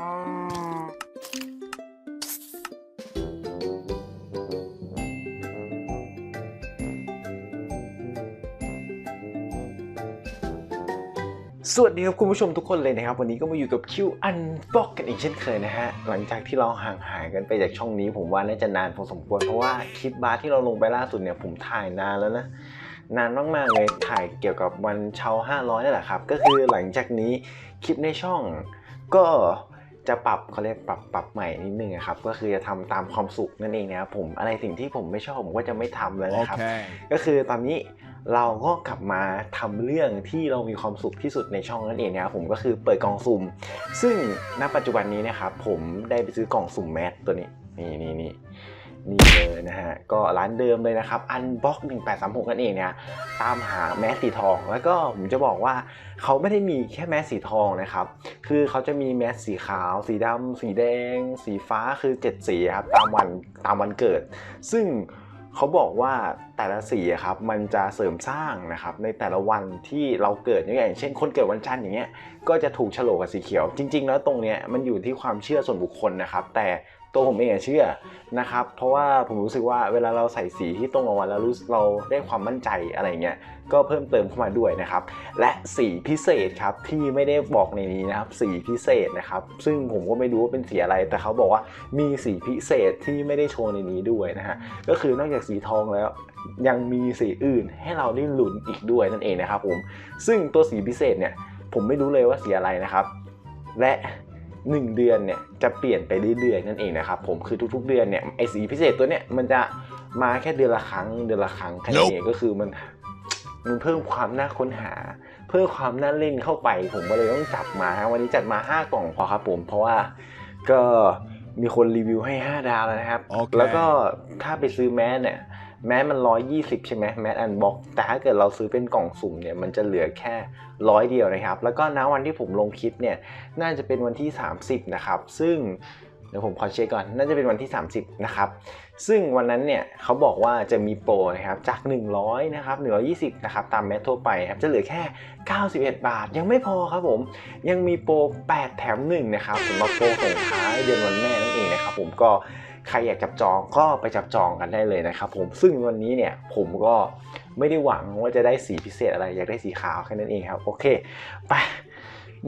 สวัสดีครับคุณผู้ชมทุกคนเลยนะครับ วันนี้ก็มาอยู่กับคิวอันบ็อกกันอีกเช่นเคยนะฮะ หลังจากที่เราห่างหายกันไปจากช่องนี้ ผมว่าน่าจะนานพอสมควรเพราะว่าคลิปบาร์ที่เราลงไปล่าสุดเนี่ยผมถ่ายนานแล้วนะนานมากๆเลยถ่ายเกี่ยวกับวันเชา500นี่แหละครับ ก็คือหลังจากนี้คลิปในช่องก็ จะปรับเขาเรียกปรับปรับใหม่นิดนึงอะครับก็คือจะทำตามความสุขนั่นเองนะครับผมอะไรสิ่งที่ผมไม่ชอบผมก็จะไม่ทำเลยนะครับ Okay. ก็คือตอนนี้เราก็กลับมาทำเรื่องที่เรามีความสุขที่สุดในช่องนั่นเองนะครับผมก็คือเปิดกล่องสุ่มซึ่งณปัจจุบันนี้นะครับผมได้ไปซื้อกล่องสุ่มแมสตัวนี้นี่นี่นี่ นี่เลยนะฮะ ก็ร้านเดิมเลยนะครับอันบ็อก1836นั่นเองเนี่ยตามหาแมสสีทอง แล้วก็ผมจะบอกว่าเขาไม่ได้มีแค่แมสสีทองนะครับ คือเขาจะมีแมสสีขาว สีดำ สีแดง สีฟ้าคือเจ็ดสีครับ ตามวันตามวันเกิด ซึ่งเขาบอกว่าแต่ละสีครับมันจะเสริมสร้างนะครับในแต่ละวันที่เราเกิดอย่างเช่น คนเกิดวันจันทร์อย่างเงี้ยก็จะถูกฉลกกับสีเขียว จริง ๆ แล้วตรงเนี้ยมันอยู่ที่ความเชื่อส่วนบุคคลนะครับ แต่ ตัวผมเองอะเชื่อนะครับ เพราะว่าผมรู้สึกว่าเวลาเราใส่สีที่ตรงกับวันแล้วรู้สึกเราได้ความมั่นใจอะไรเงี้ยก็เพิ่มเติมเข้ามาด้วยนะครับ และสีพิเศษครับที่ไม่ได้บอกในนี้นะครับสีพิเศษนะครับ ซึ่งผมก็ไม่รู้ว่าเป็นสีอะไร แต่เขาบอกว่ามีสีพิเศษที่ไม่ได้โชว์ในนี้ด้วยนะฮะก็คือนอกจากสีทองแล้วยังมีสีอื่นให้เราได้ลุ้นอีกด้วยนั่นเองนะครับผมซึ่งตัวสีพิเศษเนี่ยผมไม่รู้เลยว่าสีอะไรนะครับ และ 1 เดือนเนี่ยจะเปลี่ยนไปเรื่อยๆนั่นเองนะครับผมคือทุกๆเดือนเนี่ยไอสีพิเศษตัวเนี้ยมันจะมาแค่เดือนละครั้งเดือนละครั้งแค่นี้เองก็คือมันมันเพิ่มความน่าค้นหา เพิ่มความน่าเล่นเข้าไป ผมก็เลยต้องจับมาฮะวันนี้จัดมา 5 กล่องพอครับผมเพราะว่าก็มีคนรีวิวให้ 5 ดาวแล้วนะครับโอเคแล้วก็ถ้าไปซื้อแมสเนี่ย แม้มัน 120 ใช่ไหมแมสอันบ็อกแต่ถ้าเกิดเราซื้อเป็นกล่องสุ่มเนี่ยมันจะเหลือแค่ร้อยเดียวนะครับ แล้วก็ณวันที่ผมลงคลิปเนี่ยน่าจะเป็นวันที่ 30 นะครับ ซึ่งเดี๋ยวผมขอเช็คก่อน น่าจะเป็นวันที่ 30 นะครับ ซึ่งวันนั้นเนี่ยเขาบอกว่าจะมีโปรนะครับ จาก 100 นะครับ 120 นะครับ ตามแมสทั่วไปครับ จะเหลือแค่ 91 บาท ยังไม่พอครับผม ยังมีโปร 8 แถม 1 นะครับสำหรับโปรส่งท้ายเดือนวันแม่นั่นเองนะครับผมก็ ใครอยากจับจองก็ไปจับจองกันได้เลยนะครับผมซึ่งวันนี้เนี่ยผมก็ไม่ได้หวังว่าจะได้สีพิเศษอะไรอยากได้สีขาวแค่นั้นเองครับโอเคไป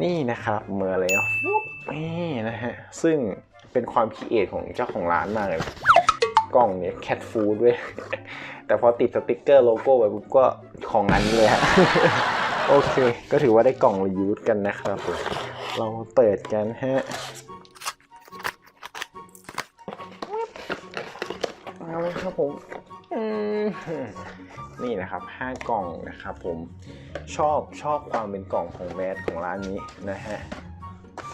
นี่นะครับเมื่อแล้วนี่นะฮะซึ่งเป็นความคิดเอทของเจ้าของร้านมากเลยกล้องเนี่ยแคทฟูดด้วย แต่พอติดสติกเกอร์โลโก้ไปปุ๊บก็ของนั้นเลยฮะโอเค ก็ถือว่าได้กล่องรียูสกันนะครับผมเรามาเปิดกันฮะ เอาเลยครับผมอืมนี่นะครับห้ากล่องนะครับผมชอบชอบความเป็นกล่องของแมสของร้านนี้นะฮะ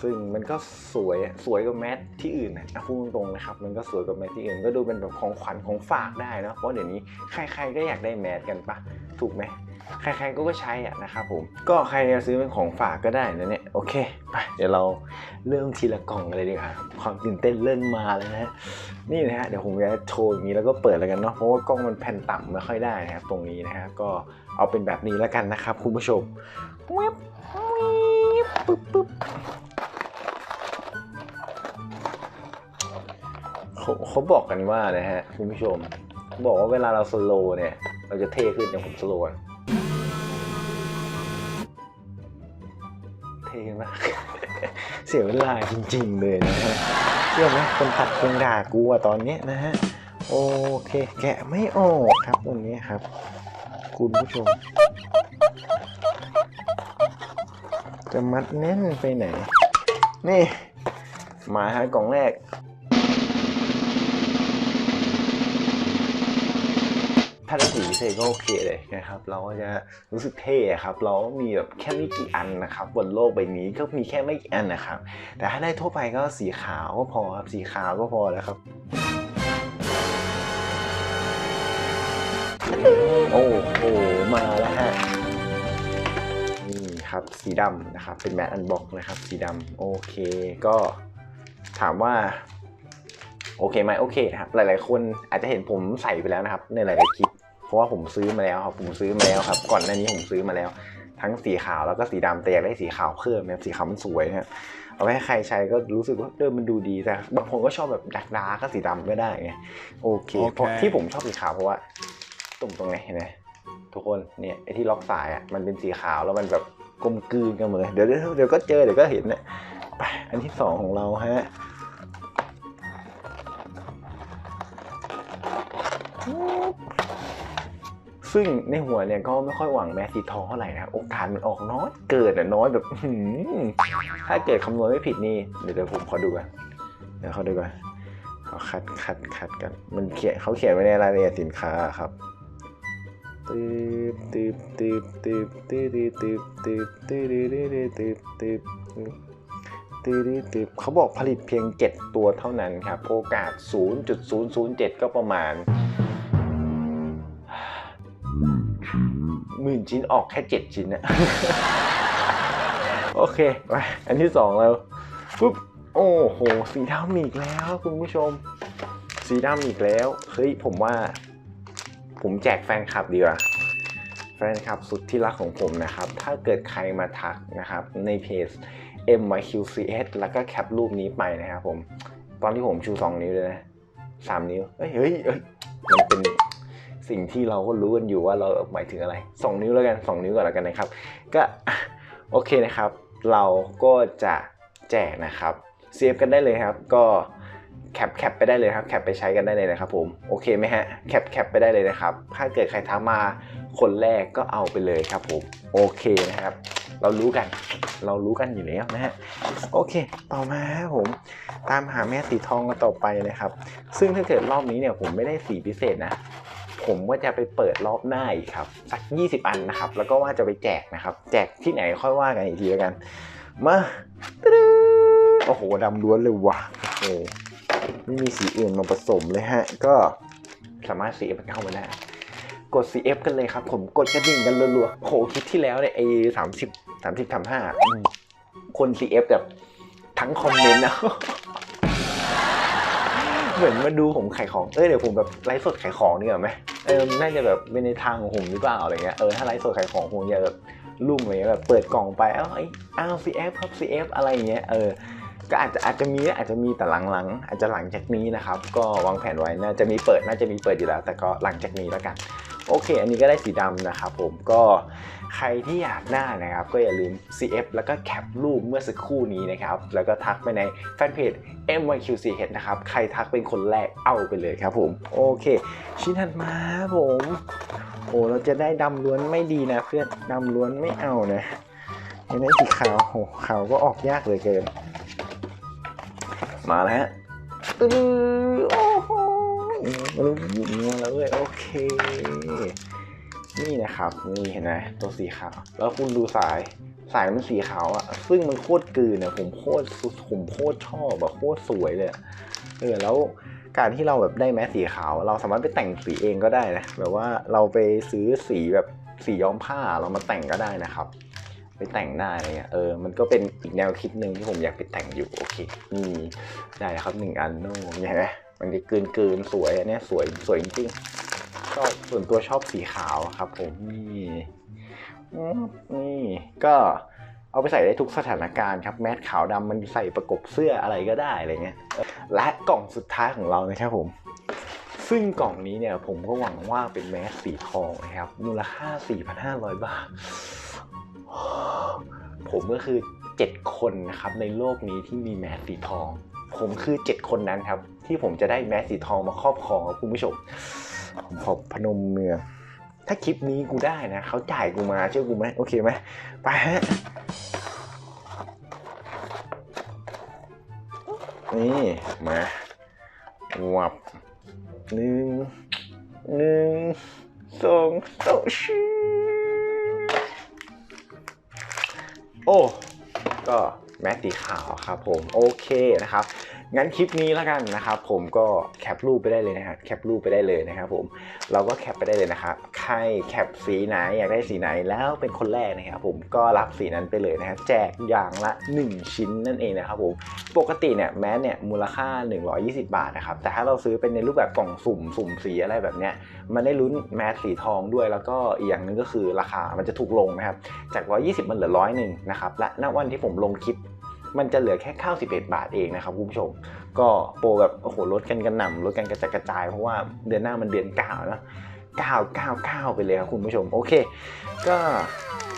ซึ่งมันก็สวยอะสวยกว่าแมสที่อื่นนะอะพูดตรงๆนะครับ มันก็สวยกว่าแมสที่อื่น ก็ดูเป็นแบบของขวัญของฝากได้เนอะเพราะเดี๋ยวนี้ใครๆก็อยากได้แมสกันปะถูกไหม ใครๆก็ก็ใช้อะนะครับผมก็ใครจะซื้อเป็นของฝากก็ได้นะเนี่ยโอเคไปเดี๋ยวเราเริ่มทีละกล่องเลยดีกว่าความตื่นเต้นเริ่มมาแล้วนะฮะนี่นะฮะเดี๋ยวผมจะโชว์อย่างนี้แล้วก็เปิดแล้วกันเนาะเพราะว่ากล้องมันแผ่นต่ำไม่ค่อยได้นะครับตรงนี้นะฮะก็เอาเป็นแบบนี้แล้วกันนะครับคุณผู้ชมเว็บว็บปึ๊บปึ๊บเขาบอกกันว่านะฮะคุณผู้ชมบอกว่าเวลาเราสโลว์เนี่ย เราจะเท่ขึ้นอย่างผมสโลว์ เสียเวลาจริงๆเลยนะฮะเชื่อไหมคนตัดคงด่ากูอะตอนเนี้ยนะฮะโอเค แกะไม่ออกครับตรงนี้ครับ คุณผู้ชม จะมัดแน่นไปไหน นี่ มาฮะกล่องแรก ถ้าได้สีพิเศษก็โอเคเลยนะครับเราก็จะรู้สึกเท่ครับเรามีแบบแค่ไม่กี่อันนะครับบนโลกใบนี้ก็มีแค่ไม่กี่อันนะครับแต่ถ้าได้ทั่วไปก็สีขาวก็พอครับสีขาวก็พอแล้วครับโอ้โหมาแล้วฮะนี่ครับสีดำนะครับเป็นแมทอันบ็อกนะครับสีดำโอเคก็ถามว่าโอเคไหมโอเคครับหลาย ๆ คนอาจจะเห็นผมใส่ไปแล้วนะครับ ในหลาย ๆ คลิป เพราะว่าผมซื้อมาแล้วครับผมซื้อมาแล้วครับ ก่อนหน้านี้ผมซื้อมาแล้ว ทั้งสีขาวแล้วก็สีดำแต่อยากได้สีขาวเพิ่มนะครับสีขาวมันสวยนะฮะเอาไว้ให้ใครใช้ก็รู้สึกว่าเออมันดูดีแต่บางคนก็ชอบแบบดักดาก็สีดำก็ได้ไงโอเคโอเคเพราะที่ผมชอบสีขาวเพราะว่าตรงตรงไหนเห็นไหมทุกคนเนี่ยไอ้ที่ล็อกสายอะมันเป็นสีขาวแล้วมันแบบกลมกลืนกันหมดเลยเดี๋ยวเดี๋ยวเดี๋ยวก็เจอเดี๋ยวก็เห็นเนี่ยไปอันที่สองของเราฮะ ซึ่งในหัวเนี่ยก็ไม่ค่อยหวังแม้สีทองเท่าไหร่นะโอกาสมันออกน้อยเกิดอะน้อยแบบหือถ้าเกิดคำนวณไม่ผิดนี่เดี๋ยวเดี๋ยวผมขอดูกันเดี๋ยวเขาดูกันเขาคัดคัดคัดกัน มันเขียนเขาเขียนไว้ในรายละเอียดสินค้าครับตืบตืบตืบตืบตืบตืบตืบตืบตืบตืบตืบตืบตืบตืบตืบเขาบอกผลิตเพียง 7 ตัวเท่านั้นครับ โอกาส 0.007 ก็ประมาณ หมื่นชิ้นออกแค่เจ็ดชิ้นนะโอเคไปอันที่สองแล้วปุ๊บโอ้โห สีดำอีกแล้ว คุณผู้ชม สีดำอีกแล้ว เฮ้ย ผมว่า ผมแจกแฟนคลับดีกว่า แฟนคลับสุดที่รักของผมนะครับ ถ้าเกิดใครมาทักนะครับ ในเพจ MYQCS แล้วก็แคปรูปนี้ไปนะครับผม ตอนที่ผมชูสองนิ้วเลยนะสามนิ้ว เฮ้ยเฮ้ยมันเป็น สิ่งที่เราก็รู้กันอยู่ว่าเราหมายถึงอะไร 2 นิ้วแล้วกัน 2 นิ้วก่อนแล้วกันนะครับ ก็โอเคนะครับ เราก็จะแจกนะครับเซฟกันได้เลยครับ ก็แคปแคปไปได้เลยครับแคปไปใช้กันได้เลยนะครับผมโอเคไหมฮะแคปแคปไปได้เลยนะครับ ถ้าเกิดใครทักมาคนแรกก็เอาไปเลยครับผมโอเคนะครับ เรารู้กัน เรารู้กันอยู่แล้วนะฮะโอเค ต่อมาครับผม ตามหาแม่สีทองกันต่อไปนะครับ ซึ่งถ้าเกิดรอบนี้เนี่ยผมไม่ได้สีพิเศษนะ ผมก็จะไปเปิดรอบหน้าอีกครับสัก 20 อันนะครับ แล้วก็ว่าจะไปแจกนะครับ แจกที่ไหนค่อยว่ากันอีกทีแล้วกัน มาตึ๊ดโอ้โหดำล้วนเลยว่ะโอ้ไม่มีสีอื่นมาผสมเลยฮะ ก็สามารถ CF เข้ามาได้กด CF กันเลยครับ ผมกดกระดิ่งกันรัวๆโอ้โหคลิปที่แล้วเนี่ยไอ้สามสิบสามสิบสามห้าคน CF แบบทั้งคอมเมนต์นะเหมือนมาดูผมขายของ เอ้ยเดี๋ยวผมแบบไลฟ์สดขายของนี่เหรอไหม เออน่าจะแบบเป็นในทางของผมหรือเปล่าอะไรเงี้ยเออถ้าไลฟ์สดขายของผมจะแบบลุ่มอะไรเงี้ยแบบเปิดกล่องไปเอ้าไอ้อ้าว CF ครับ CF อะไรเงี้ยเออก็อาจจะอาจจะมีอาจจะมีแต่หลังๆอาจจะหลังจากนี้นะครับ ก็วางแผนไว้น่าจะมีเปิดน่าจะมีเปิดอยู่แล้ว แต่ก็หลังจากนี้แล้วกัน โอเค อันนี้ก็ได้สีดำนะครับผมก็ใครที่อยากได้นะครับ ก็อย่าลืม CF แล้วก็แคปรูปเมื่อสักครู่นี้นะครับ แล้วก็ทักไปในแฟนเพจ MYQCH นะครับ ใครทักเป็นคนแรกเอาไปเลยครับผม โอเค ชิ้นถัดมาผม โอ้เราจะได้ดำล้วนไม่ดีนะเพื่อนดำล้วนไม่เอานะยังได้สีขาวโอ้ขาวก็ออกยากเลยเกิน มาแล้วฮะตื้โนหยิบมาแล้วเลยโอเค นี่นะครับ นี่เห็นไหมตัวสีขาว แล้วคุณดูสาย สายมันสีขาวอะซึ่งมันโคตรกลืนอะผมโคตรผมโคตรชอบอะโคตรสวยเลยเออแล้วการที่เราแบบได้แมสสีขาว เราสามารถไปแต่งสีเองก็ได้นะแบบว่าเราไปซื้อสีแบบสีย้อมผ้าเรามาแต่งก็ได้นะครับ ไปแต่งได้อะไรเงี้ยเออมันก็เป็นอีกแนวคิดหนึ่งที่ผมอยากไปแต่งอยู่โอเคนี่ได้ครับหนึ่งอันโน่เห็นไหม มันจะกลืนกลืนๆสวยอันนี้สวยสวยจริงๆชอบส่วนตัวชอบสีขาวครับผมนี่นี่ก็เอาไปใส่ได้ทุกสถานการณ์ครับแมสขาวดำมันใส่ประกบเสื้ออะไรก็ได้อะไรเงี้ยและกล่องสุดท้ายของเรานะครับผม ซึ่งกล่องนี้เนี่ยผมก็หวังว่าเป็นแมสสีทองนะครับมูลค่า 4,500 บาท ผมก็คือ 7 คนนะครับในโลกนี้ที่มีแมสสีทอง ผมคือ 7 คนนั้นครับ ที่ผมจะได้แมสสีทองมาครอบครองครับคุณผู้ชมผมขอพนมมือถ้าคลิปนี้กูได้นะเขาจ่ายกูมาเชื่อกูไหมโอเคไหมไปฮะนี่มาวับหนึ่งหนึ่งสองสามชีโอ้ก็ แมสสีขาวครับผมโอเคนะครับงั้นคลิปนี้แล้วกันนะครับผมก็แคปรูปไปได้เลยนะครับแคปรูปไปได้เลยนะครับผมเราก็แคปไปได้เลยนะครับใครแคปสีไหนอยากได้สีไหนแล้วเป็นคนแรกนะครับผมก็รับสีนั้นไปเลยนะครับแจกอย่างละ 1 ชิ้นนั่นเองนะครับผมปกติเนี่ยแมสเนี่ยมูลค่า 120 บาทนะครับแต่ถ้าเราซื้อเป็นในรูปแบบกล่องสุ่มสุ่มสีอะไรแบบเนี้ยมันได้ลุ้นแมสสีทองด้วย แล้วก็อีกอย่างนึ่งก็คือราคามันจะถูกลงนะครับจาก 120 มันเหลือร้อยหนึ่งนะครับและณวันที่ผมลงคลิป มันจะเหลือแค่ข้าว11 บาทเองนะครับคุณผู้ชม ก็โปรแบบโอ้โหลดกันกระหน่ำลดกันกระจัดกระจายเพราะว่าเดือนหน้ามันเดือนเก้านะ999ไปเลยครับคุณผู้ชม โอเค ก็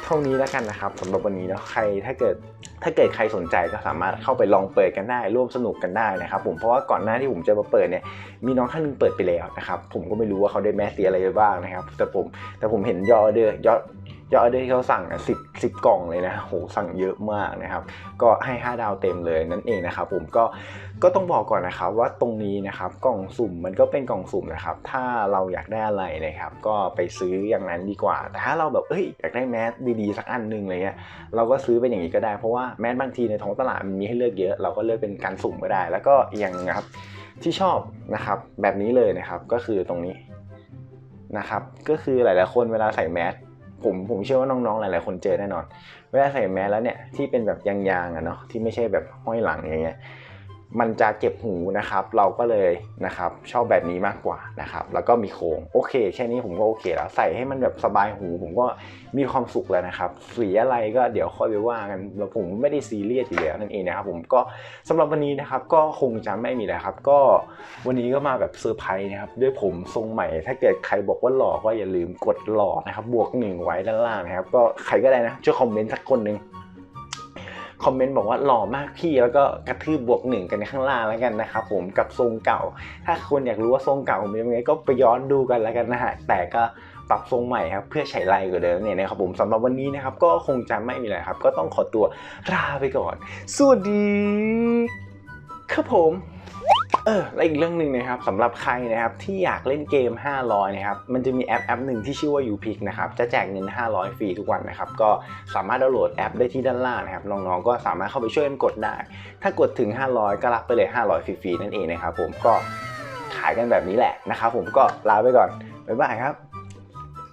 เท่านี้แล้วกันนะครับสำหรับวันนี้เนาะใครถ้าเกิด ถ้าเกิดใครสนใจก็สามารถเข้าไปลองเปิดกันได้ ร่วมสนุกกันได้นะครับผมเพราะว่าก่อนหน้าที่ผมจะมาเปิดเนี่ยมีน้องท่านหนึงเปิดไปแล้วนะครับผมก็ไม่รู้ว่าเขาได้แมสสียอะไรไปบ้างนะครับ แต่ผมแต่ผมเห็นยออเดอร์ยอดยอดเดอร์ที่เขาสั่งสิบสิบกล่องเลยนะโหสั่งเยอะมากนะครับ ก็ให้ 5 ดาวเต็มเลยนั่นเองนะครับผมก็ก็ต้องบอกก่อนนะครับว่าตรงนี้นะครับกล่องสุ่มมันก็เป็นกล่องสุ่มนะครับ ถ้าเราอยากได้อะไรนะครับ ก็ไปซื้ออย่างนั้นดีกว่า แต่ถ้าเราแบบเอ้ยอยากได้แมสดีๆสักอันหนึงอะไรเงี้ยเราก็ซื้อเป็นอย่างนี้ก็ได้ เพราะว่าแมสบางทีในท้องตลาดมันมีให้เลือกเยอะ เราก็เลือกเป็นการสุ่มก็ได้ แล้วก็อย่างหนึ่งนะครับที่ชอบนะครับแบบนี้เลยนะครับก็คือตรงนี้นะครับก็คือหลาย ๆ คนเวลาใส่แมสผมผมเชื่อว่าน้อง ๆ หลาย ๆ คนเจอแน่นอน เวลาใส่แมสแล้วเนี่ยที่เป็นแบบยางๆอะเนาะที่ไม่ใช่แบบห้อยหลังอย่างเงี้ย มันจะเจ็บหูนะครับ เราก็เลยนะครับชอบแบบนี้มากกว่านะครับ แล้วก็มีโครงโอเค แค่นี้ผมก็โอเคแล้วใส่ให้มันแบบสบายหู ผมก็มีความสุขแล้วนะครับสีอะไรก็เดี๋ยวค่อยไปว่ากันแล้วผมไม่ได้ซีเรียสอยู่แล้วนั่นเองนะครับ ผมก็สำหรับวันนี้นะครับก็คงจะไม่มีแล้วครับ ก็วันนี้ก็มาแบบเซอร์ไพรส์นะครับด้วยผมทรงใหม่ ถ้าเกิดใครบอกว่าหล่อก็อย่าลืมกดหล่อนะครับบวกหนึ่งไว้ด้านล่างนะครับ ก็ใครก็ได้นะช่วยคอมเมนต์สักคนหนึ่ง คอมเมนต์บอกว่าหล่อมากพี่แล้วก็กระทืบบวกหนึ่งกันข้างล่างแล้วกันนะครับผมกับทรงเก่า ถ้าคนอยากรู้ว่าทรงเก่าผมเป็นยังไงก็ไปย้อนดูกันแล้วกันนะฮะแต่ก็ปรับทรงใหม่ครับเพื่อใช้ไล่กว่าเดิมเนี่ยนะครับผมสำหรับวันนี้นะครับก็คงจะไม่มีอะไรครับ ก็ต้องขอตัวลาไปก่อน สวัสดีครับผม เออและอีกเรื่องหนึ่งนะครับสำหรับใครนะครับที่อยากเล่นเกม 500 นะครับมันจะมีแอปแอปหนึ่งที่ชื่อว่า UPick นะครับจะแจกเงิน 500 ฟรีทุกวันนะครับก็สามารถดาวน์โหลดแอปได้ที่ด้านล่างนะครับน้องๆก็สามารถเข้าไปช่วยกันกดได้ ถ้ากดถึง 500 ก็รับไปเลย 500 ฟรีๆนั่นเองนะครับผมก็ขายกันแบบนี้แหละนะครับผมก็ลาไปก่อนบ๊ายบายครับ